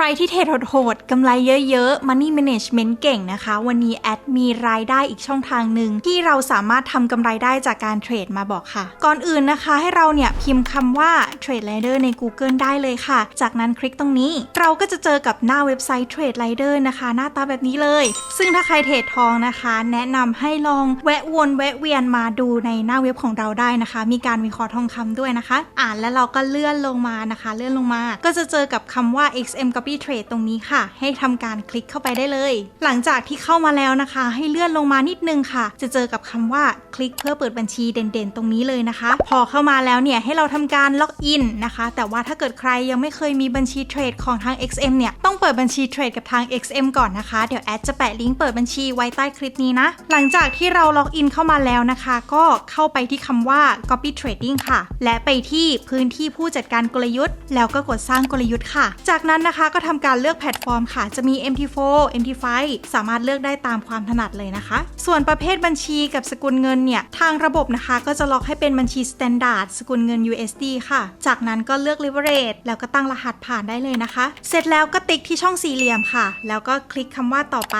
ใครที่เทรดโหดๆกำไรเยอะๆ Money Management เก่งนะคะ วันนี้แอดมีรายได้อีกช่องทางหนึ่งที่เราสามารถทำกำไรได้จากการเทรดมาบอกค่ะ ก่อนอื่นนะคะให้เราเนี่ยพิมพ์คำว่า Trade Rider ใน Google ได้เลยค่ะ จากนั้นคลิกตรงนี้ เราก็จะเจอกับหน้าเว็บไซต์ Trade Rider นะคะ หน้าตาแบบนี้เลย ซึ่งถ้าใครเทรดทองนะคะ แนะนำให้ลองแวะวนแวะเวียนมาดูในหน้าเว็บของเราได้นะคะ มีการวิเคราะห์ทองคำด้วยนะคะ อ่านแล้วเราก็เลื่อนลงมานะคะ เลื่อนลงมา ก็จะเจอกับคำว่า XM กับ Copy Trade ตรงนี้ค่ะ ให้ทำการคลิกเข้าไปได้เลย หลังจากที่เข้ามาแล้วนะคะ ให้เลื่อนลงมานิดนึงค่ะ จะเจอกับคำว่าคลิกเพื่อเปิดบัญชีเด่นๆ ตรงนี้เลยนะคะ พอเข้ามาแล้วเนี่ยให้เราทำการล็อกอินนะคะ แต่ว่าถ้าเกิดใครยังไม่เคยมีบัญชีเทรดของทาง XM เนี่ยต้องเปิดบัญชีเทรดกับทาง XM ก่อนนะคะ เดี๋ยวแอดจะแปะลิงก์เปิดบัญชีไว้ใต้คลิปนี้นะ หลังจากที่เราล็อกอินเข้ามาแล้วนะคะ ก็เข้าไปที่คำว่า copy trading ค่ะ และไปที่พื้นที่ผู้จัดการกลยุทธ์ แล้วก็กดสร้างกลยุทธ์ค่ะ จากนั้นนะคะก็ทำการเลือกแพลตฟอร์มค่ะ จะมี MT4 MT5 สามารถเลือกได้ตามความถนัดเลยนะคะ ส่วนประเภทบัญชีกับสกุลเงินเนี่ย ทางระบบนะคะก็จะล็อกให้เป็นบัญชีสแตนดาร์ดสกุลเงิน USD ค่ะ จากนั้นก็เลือก Leverage แล้วก็ตั้งรหัสผ่านได้เลยนะคะ เสร็จแล้วก็ติ๊กที่ช่องสี่เหลี่ยมค่ะ แล้วก็คลิกคำว่าต่อไป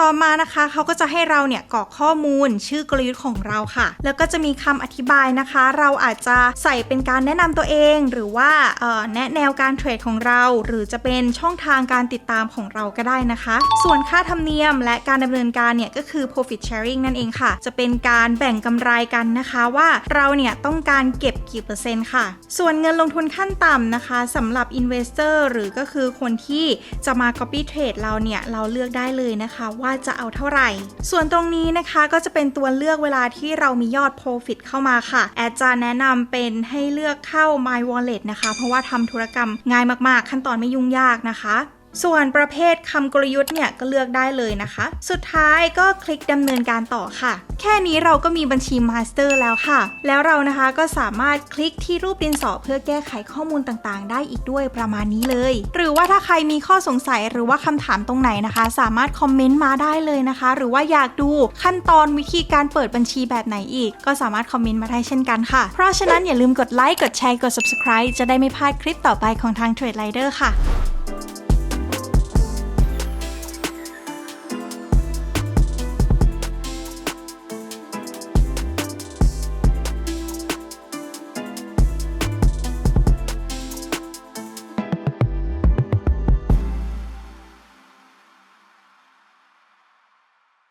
ต่อมานะคะเขาก็จะให้เราเนี่ยกรอกข้อมูลชื่อกลยุทธ์ของเราค่ะ แล้วก็จะมีคำอธิบายนะคะ เราอาจจะใส่เป็นการแนะนำตัวเอง หรือว่าแนะแนวการเทรดของเรา หรือจะเป็นช่องทางการติดตามของเราก็ได้นะคะ ส่วนค่าธรรมเนียมและการดำเนินการเนี่ยก็คือ profit sharing นั่นเองค่ะ จะเป็นการแบ่งกำไรกันนะคะว่าเราเนี่ยต้องการเก็บกี่เปอร์เซ็นต์ค่ะ ส่วนเงินลงทุนขั้นต่ำนะคะสำหรับ investor หรือก็คือคนที่จะมา copy trade เราเนี่ยเราเลือกได้เลยนะคะว่าว่าจะเอาเท่าไหร่ ส่วนตรงนี้นะคะก็จะเป็นตัวเลือกเวลาที่เรามียอด profit เข้ามาค่ะ แอดจะแนะนำเป็นให้เลือกเข้า my wallet นะคะ เพราะว่าทำธุรกรรมง่ายมากๆ ขั้นตอนไม่ยุ่งยากนะคะ ส่วนประเภทคำกลยุทธ์เนี่ยก็เลือกได้เลยนะคะ สุดท้ายก็คลิกดำเนินการต่อค่ะ แค่นี้เราก็มีบัญชีมาสเตอร์แล้วค่ะ แล้วเรานะคะก็สามารถคลิกที่รูปดินสอเพื่อแก้ไขข้อมูลต่างๆ ได้อีกด้วยประมาณนี้เลย หรือว่าถ้าใครมีข้อสงสัยหรือว่าคำถามตรงไหนนะคะ สามารถคอมเมนต์มาได้เลยนะคะ หรือว่าอยากดูขั้นตอนวิธีการเปิดบัญชีแบบไหนอีก ก็สามารถคอมเมนต์มาได้เช่นกันค่ะ เพราะฉะนั้นอย่าลืมกดไลค์กดแชร์กด subscribe จะได้ไม่พลาดคลิปต่อไปของทาง Trade Rider ค่ะ